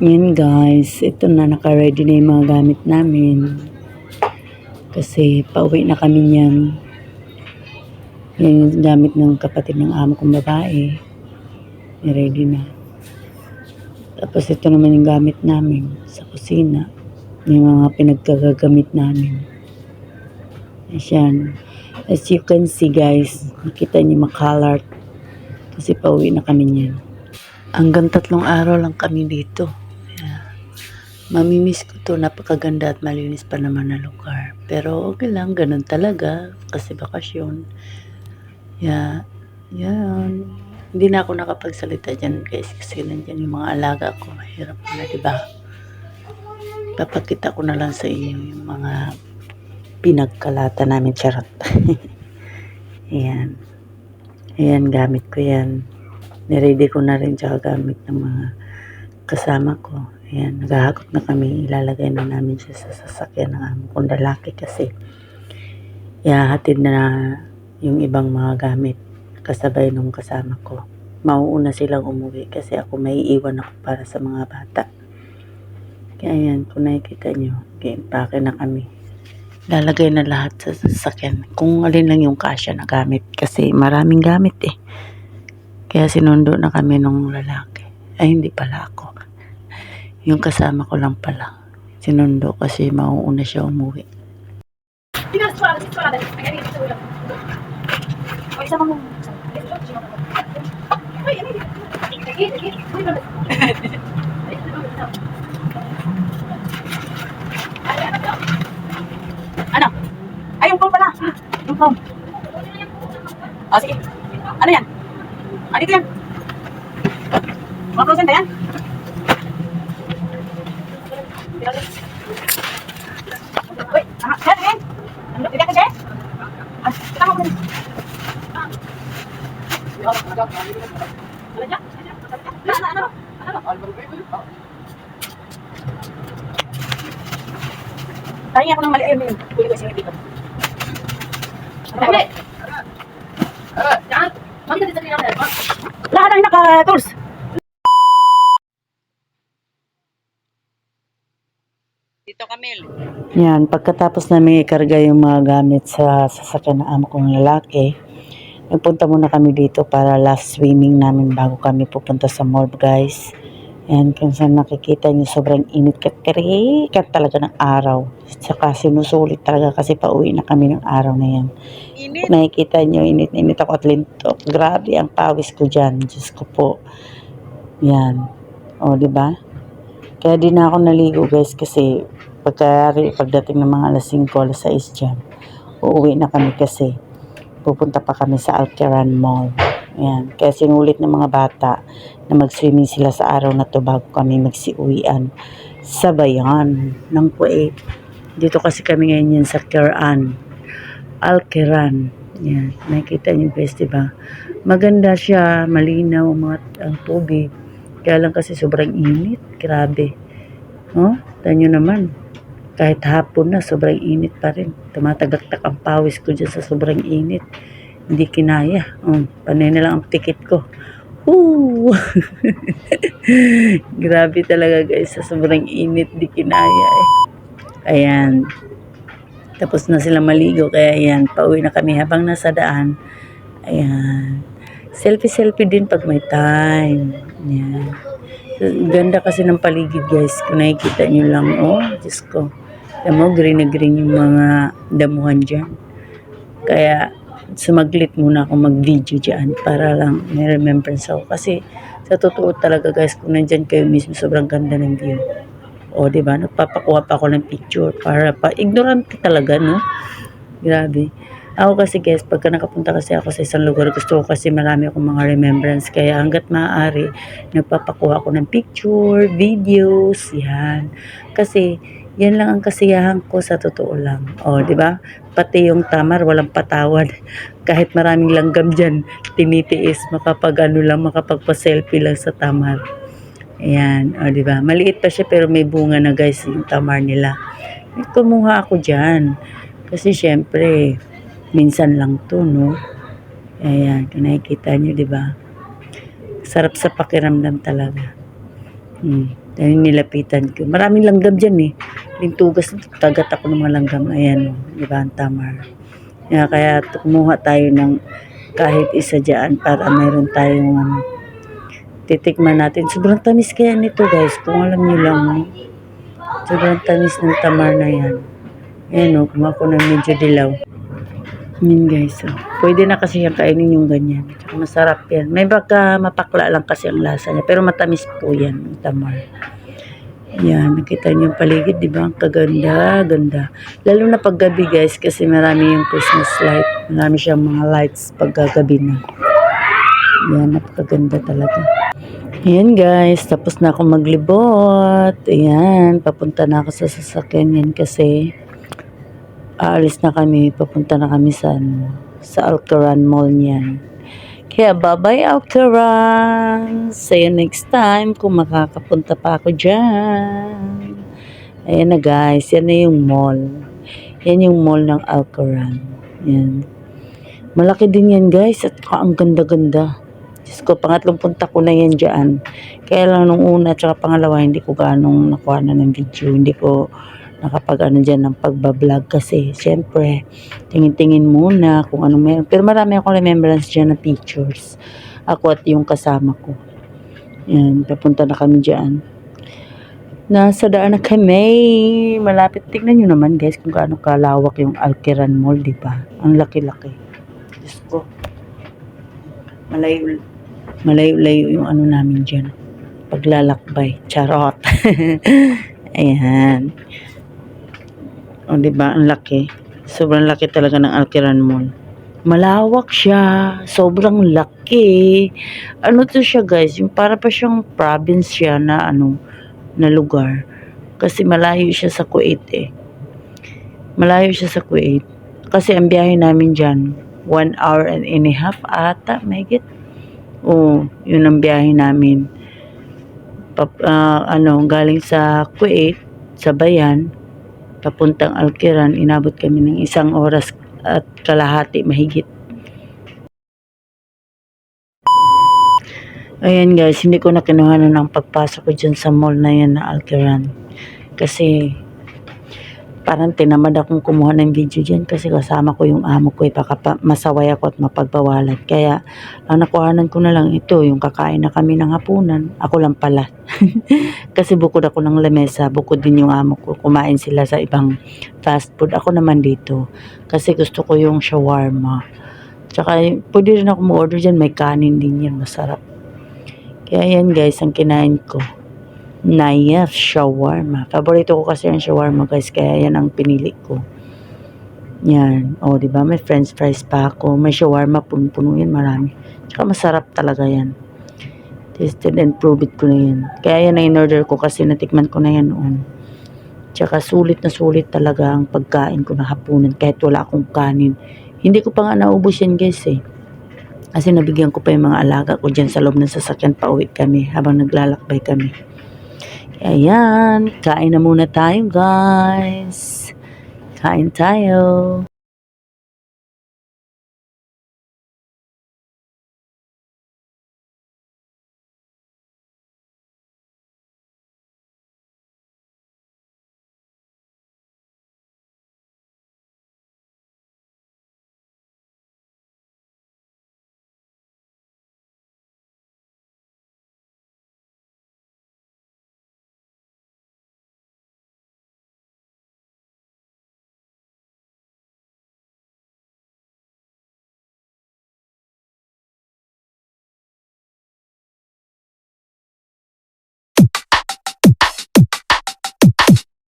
Yan guys, ito na naka-ready na yung mga gamit namin. Kasi pauwi na kami niyan. Yan yung gamit ng kapatid ng amo kong babae. Ready na. Tapos ito naman yung gamit namin sa kusina. Yung mga pinagkagagamit namin. Ayan. As you can see guys, nakita niyo makalart. Kasi pauwi na kami niyan. Hanggang tatlong araw lang kami dito. Mamimiss ko to. Napakaganda at malinis pa naman na lugar. Pero okay lang, ganun talaga. Kasi bakasyon. Yeah. Yan. Hindi na ako nakapagsalita dyan guys. Kasi nandyan yung mga alaga ko. Mahirap na, di ba? Papakita ko na lang sa inyo yung mga pinagkalata namin. Charot. Ayan. Ayan, gamit ko yan. Niready ko na rin tsaka gamit ng mga kasama ko. Ayan, naghahakot na kami. Ilalagay na namin siya sa sasakyan ng amo kong lalaki kasi ihahatid na yung ibang mga gamit kasabay nung kasama ko. Mauuna silang umuwi kasi ako may iwan ako para sa mga bata. Kaya yan, kung nakikita nyo, game pake na kami. Lalagay na lahat sa sasakyan. Kung alin lang yung kasya na gamit kasi maraming gamit eh. Kaya sinundo na kami nung lalaki. Ay, hindi pala ako. Yung kasama ko lang pala. Sinundo kasi mauuna siya umuwi. Pinasuara, sinasuara dahil. Ay, ay, ito lang. O, isa mong... Ay, ay, ay. Sige, sige. Uy, ba- Ay, ito, ito, ito. Ay, ano to? Ano? Ay, yung phone pala. Yung phone. O, sige. Ano yan? Ah, dito yan. Mga frozen ba yan? Uy, ah, Jen, Jen. Ano, bigyan ka, Jen? Ah, kita mo muna. Ah. Ano dyan? Ano, ano, ano? Ano? Tahingi ako ng mali. Ayun, yun. Huli ko yung dito. Pinaka? Lahat ang naka-tools. Camille. Yan, pagkatapos namin ikarga yung mga gamit sa sasakyan ng amo kong lalaki, nagpunta muna kami dito para last swimming namin bago kami pupunta sa mall, guys. And kung saan nakikita niyo, sobrang init kat talaga ng araw. Saka sinusulit talaga kasi pauwi na kami ng araw na yan. Init. Nakikita niyo, init na init ako at lintok. Grabe ang pawis ko dyan. Diyos ko po. Yan. O, di ba? Kaya di na ako naligo guys kasi pagkari, pagdating ng mga alas 5, alas 6 dyan, uuwi na kami kasi pupunta pa kami sa Alcaran Mall. Ayan. Kaya sinulit ng mga bata na mag-swimming sila sa araw na to bago kami magsiuwian sa bayan ng Kuwait. Dito kasi kami ngayon yan sa Quran. Alcaran. Yan. Nakikita niyo guys, di ba? Maganda siya, malinaw mga ang tubig. Kaya lang kasi sobrang init. Grabe. Oh, tanyo naman. Kahit hapon na, sobrang init pa rin. Tumatagaktak ang pawis ko dyan sa sobrang init. Hindi kinaya. Oh, panay na lang ang tikit ko. Woo! Grabe talaga guys, sa sobrang init, di kinaya eh. Ayan. Tapos na sila maligo, kaya ayan, pauwi na kami habang nasa daan. Ayan. Selfie-selfie din pag may time. Ayan. Ganda kasi ng paligid guys. Kung nakikita nyo lang, oh, Diyos ko. Alam mo, green na green yung mga damuhan dyan. Kaya, sumaglit muna ako mag-video dyan para lang may remembrance ako. Kasi, sa totoo talaga guys, kung nandyan kayo mismo, sobrang ganda ng view. O, di ba? Nagpapakuha pa ako ng picture para pa, ignorant talaga, no? Grabe. Ako kasi guys, pagka nakapunta kasi ako sa isang lugar, gusto ko kasi marami akong mga remembrance. Kaya hanggat maaari, nagpapakuha ako ng picture, videos, yan. Kasi, yan lang ang kasiyahan ko sa totoo lang. O, di ba? Pati yung tamar, walang patawad. Kahit maraming langgam dyan, tinitiis, makapag ano lang, makapagpa-selfie lang sa tamar. Ayan, o di ba? Maliit pa siya pero may bunga na guys yung tamar nila. Kumuha ako dyan. Kasi syempre, minsan lang to, no? Ayan, nakikita nyo, di ba? Sarap sa pakiramdam talaga. Hmm. Dahil nilapitan ko. Maraming langgam dyan eh. Lintugas, tagat ako ng mga langgam. Ayan, oh, di ba, ang tamar. Kaya, kaya kumuha tayo ng kahit isa dyan para mayroon tayong ano, titikman natin. Sobrang tamis kaya nito guys. Kung alam niyo lang, no? sobrang tamis ng tamar na yan. Ayan o, kumuha ko ng medyo dilaw. Yun guys, oh. pwede na kasi yung kainin yung ganyan. Masarap yan. May baka mapakla lang kasi ang lasa niya. Pero matamis po yan, tamar. Yan, nakita niyo yung paligid, di ba? Ang kaganda, ganda. Lalo na paggabi guys, kasi marami yung Christmas light. Marami siyang mga lights pagkagabi na. Yan, napakaganda talaga. Ayan guys, tapos na ako maglibot. Ayan, papunta na ako sa sasakyan yan kasi aalis na kami, papunta na kami sa, ano, sa Alcaran Mall niyan. Kaya bye-bye Alcaran! See you next time kung makakapunta pa ako dyan. Ayan na guys, yan na yung mall. Yan yung mall ng Alcaran. Yan. Malaki din yan guys at ang ganda-ganda. Diyos ko, pangatlong punta ko na yan dyan. Kaya lang nung una at pangalawa, hindi ko ganong nakuha na ng video. Hindi ko nakapag ano dyan ng pagbablog kasi syempre tingin-tingin muna kung ano meron. Pero marami akong remembrance dyan na pictures. Ako at yung kasama ko. Yan, papunta na kami dyan. Nasa daan na kami. Malapit. Tingnan nyo naman guys kung gaano kalawak yung Alquiran Mall, di ba? Ang laki-laki. Diyos ko. Malayo, malayo-layo yung ano namin dyan. Paglalakbay. Charot. Ayan. O, ba? Ang laki. Sobrang laki talaga ng Alquiran Mall. Malawak siya. Sobrang laki. Ano to siya, guys? Yung para pa siyang province siya na ano, na lugar. Kasi malayo siya sa Kuwait eh. Malayo siya sa Kuwait. Kasi ang biyahe namin dyan, one hour and, a half ata, may get. Oo, yun ang biyahe namin. Pap, ah, ano, galing sa Kuwait, sa Bayan, papuntang Alquiran, inabot kami ng isang oras at kalahati mahigit. Ayan guys, hindi ko na kinuhanan ng pagpasok ko dyan sa mall na yan na Alquiran. Kasi parang tinamad akong kumuha ng video dyan kasi kasama ko yung amo ko eh, baka pa, masaway ako at mapagbawalan. Kaya ang nakuhanan ko na lang ito, yung kakain na kami ng hapunan. Ako lang pala. kasi bukod ako ng lamesa, bukod din yung amo ko. Kumain sila sa ibang fast food. Ako naman dito. Kasi gusto ko yung shawarma. Tsaka pwede rin ako mo-order dyan. May kanin din yan. Masarap. Kaya yan guys, ang kinain ko. Nayef shawarma. Paborito ko kasi yung shawarma guys. Kaya yan ang pinili ko. Yan. O, di ba? May french fries pa ako. May shawarma. Puno-puno yan. Marami. Tsaka masarap talaga yan. Tested and prove it ko na yan. Kaya yan na in-order ko kasi natikman ko na yan noon. Tsaka sulit na sulit talaga ang pagkain ko na hapunan kahit wala akong kanin. Hindi ko pa nga naubos yan guys eh. Kasi nabigyan ko pa yung mga alaga ko dyan sa loob ng sasakyan pa uwi kami habang naglalakbay kami. Kaya yan, kain na muna tayo guys. Kain tayo.